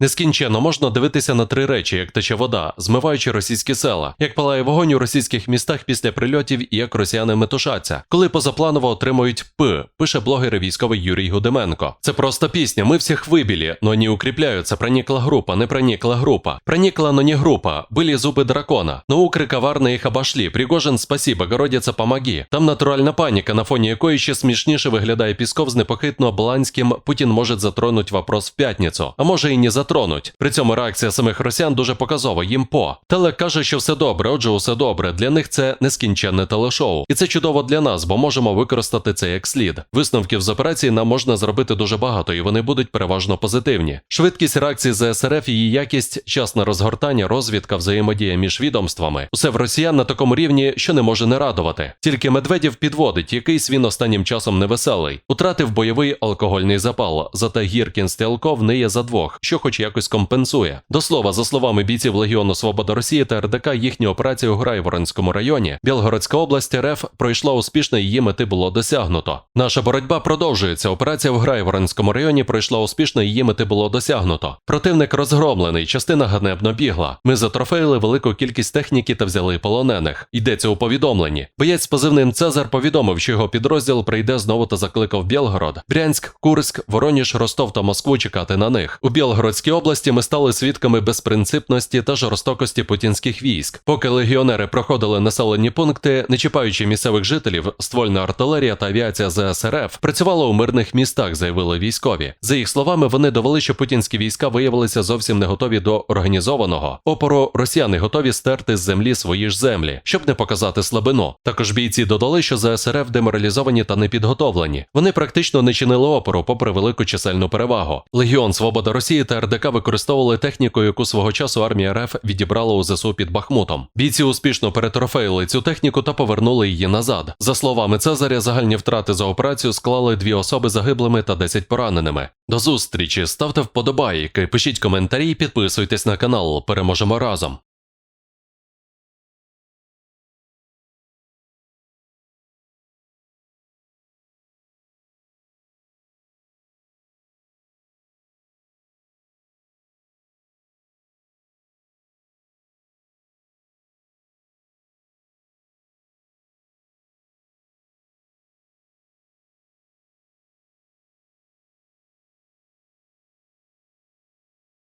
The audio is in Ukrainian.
Нескінченно можна дивитися на три речі, як тече вода, змиваючи російські села, як палає вогонь у російських містах після прильотів і як росіяни метушаться, коли позапланово отримують П, пише блогер і військовий Юрій Гудименко. Це просто пісня. Ми всіх вибілі, но не укріпляються. Проникла група, не проникла група. Проникла, но не група. Были зуби дракона. Но укры коварно їх обошли. Пригожин, спасибо, Городиця, помоги. Там натуральна паніка, на фоні якої ще смішніше виглядає Пісков з непохитно Бланським. Путін може затронуть вопрос в п'ятницю, а може і не затронуть. При цьому реакція самих росіян дуже показова. Їм по Телек каже, що все добре, отже, усе добре. Для них це нескінченне телешоу, і це чудово для нас, бо можемо використати це як слід. Висновків з операції нам можна зробити дуже багато, і вони будуть переважно позитивні. Швидкість реакції ЗСРФ, її якість, час на розгортання, розвідка, взаємодія між відомствами. Усе в росіян на такому рівні, що не може не радувати. Тільки Медведєв підводить, якийсь він останнім часом невеселий. Утратив бойовий алкогольний запал, зате Гіркін стрілков не є за двох, що хоч якось компенсує. До слова, за словами бійців Легіону Свобода Росії та РДК, їхню операцію у Грайворонському районі, Білгородська область РФ пройшла успішно, її мети було досягнуто. Наша боротьба продовжується. Операція в Грайворонському районі пройшла успішно, її мети було досягнуто. Противник розгромлений, частина ганебно бігла. Ми затрофеїли велику кількість техніки та взяли полонених. Йдеться у повідомленні. Боєць з позивним Цезар повідомив, що його підрозділ прийде знову та закликав Білгород, Брянськ, Курськ, Вороніж, Ростов та Москву чекати на них. У Білгородській області ми стали свідками безпринципності та жорстокості путінських військ. Поки легіонери проходили населені пункти, не чіпаючи місцевих жителів, ствольна артилерія та авіація ЗСРФ працювала у мирних містах, заявили військові. За їх словами, вони довели, що путінські війська виявилися зовсім не готові до організованого опору. Росіяни готові стерти з землі свої ж землі, щоб не показати слабину. Також бійці додали, що ЗСРФ деморалізовані та непідготовлені. Вони практично не чинили опору, попри велику чисельну перевагу. Легіон Свобода Росії та РДК використовували техніку, яку свого часу армія РФ відібрала у ЗСУ під Бахмутом. Бійці успішно перетрофеїли цю техніку та повернули її назад. За словами Цезаря, загальні втрати за операцію склали дві особи загиблими та 10 пораненими. До зустрічі, ставте вподобайки, пишіть коментарі, і підписуйтесь на канал. Переможемо разом.